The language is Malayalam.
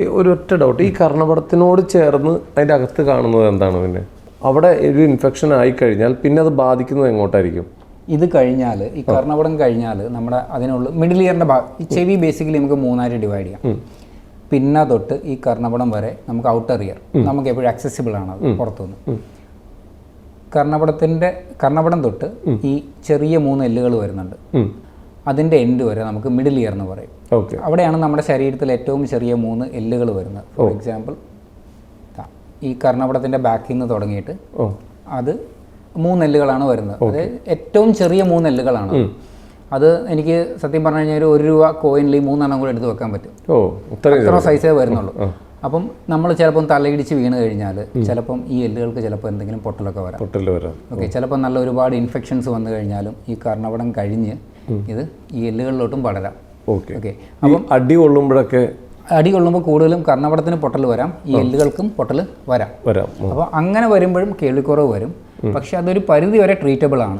ഈ ഒരു ഒറ്റ ഡൗട്ട് ഈ കർണപടത്തിനോട് ചേർന്ന് അതിന്റെ അകത്ത് കാണുന്നത് എന്താണ് പിന്നെ? അവിടെ ഒരു ഇൻഫെക്ഷൻ ആയി കഴിഞ്ഞാൽ പിന്നെ അത് ബാധിക്കുന്നത് എങ്ങോട്ടായിരിക്കും? ഇത് കഴിഞ്ഞാൽ ഈ കർണപടം കഴിഞ്ഞാൽ നമ്മുടെ അതിനുള്ള മിഡിൽ ഇയറിന്റെ ഭാഗം ഈ ചെവി ബേസിക്കലി നമുക്ക് മൂന്നായിട്ട് ഡിവൈഡ് ചെയ്യാം. പിന്നെ തൊട്ട് ഈ കർണപടം വരെ നമുക്ക് ഔട്ടർ ഇയർ നമുക്ക് എപ്പോഴും അക്സസിബിൾ ആണ് അത് പുറത്തുനിന്ന്. കർണപടത്തിന്റെ കർണപടം തൊട്ട് ഈ ചെറിയ മൂന്ന് എല്ലുകൾ വരുന്നുണ്ട്. അതിന്റെ എൻഡ് വരെ നമുക്ക് മിഡിൽ ഇയർ എന്ന് പറയും. ഓക്കെ. അവിടെയാണ് നമ്മുടെ ശരീരത്തിൽ ഏറ്റവും ചെറിയ മൂന്ന് എല്ലുകൾ വരുന്നത്. ഫോർ എക്സാമ്പിൾ ഈ കർണപടത്തിന്റെ ബാക്കിൽ നിന്ന് തുടങ്ങിയിട്ട് അത് മൂന്ന് എല്ലുകളാണ് വരുന്നത്. അത് ഏറ്റവും ചെറിയ മൂന്ന് എല്ലുകളാണ്. അത് എനിക്ക് സത്യം പറഞ്ഞു കഴിഞ്ഞാൽ ഒരു രൂപ കോയിനിൽ ഈ മൂന്നെണ്ണം കൂടെ എടുത്ത് വെക്കാൻ പറ്റും. അത്ര സൈസേ വരുന്നുള്ളൂ. അപ്പം നമ്മൾ ചിലപ്പം തലയിടിച്ച് വീണ് കഴിഞ്ഞാൽ ചിലപ്പം ഈ എല്ലുകൾക്ക് ചിലപ്പോൾ എന്തെങ്കിലും പൊട്ടലൊക്കെ വരാം. പൊട്ടൽ വരാം. ഓക്കെ ചിലപ്പോൾ നല്ല ഒരുപാട് ഇൻഫെക്ഷൻസ് വന്നു കഴിഞ്ഞാലും ഈ കർണപടം കഴിഞ്ഞ് ഇത് ഈ എല്ലുകളിലോട്ടും പടരാം. ഓക്കെ. ഓക്കെ. ഈ അടി കൊള്ളുമ്പോഴൊക്കെ അടി കൊള്ളുമ്പോൾ കൂടുതലും കർണപടത്തിന് പൊട്ടൽ വരാം ഈ എല്ലുകൾക്കും പൊട്ടൽ വരാം. വരാം. അപ്പോൾ അങ്ങനെ വരുമ്പോഴും കേൾവിക്കുറവ് വരും. പക്ഷെ അതൊരു പരിധി വരെ ട്രീറ്റബിൾ ആണ്.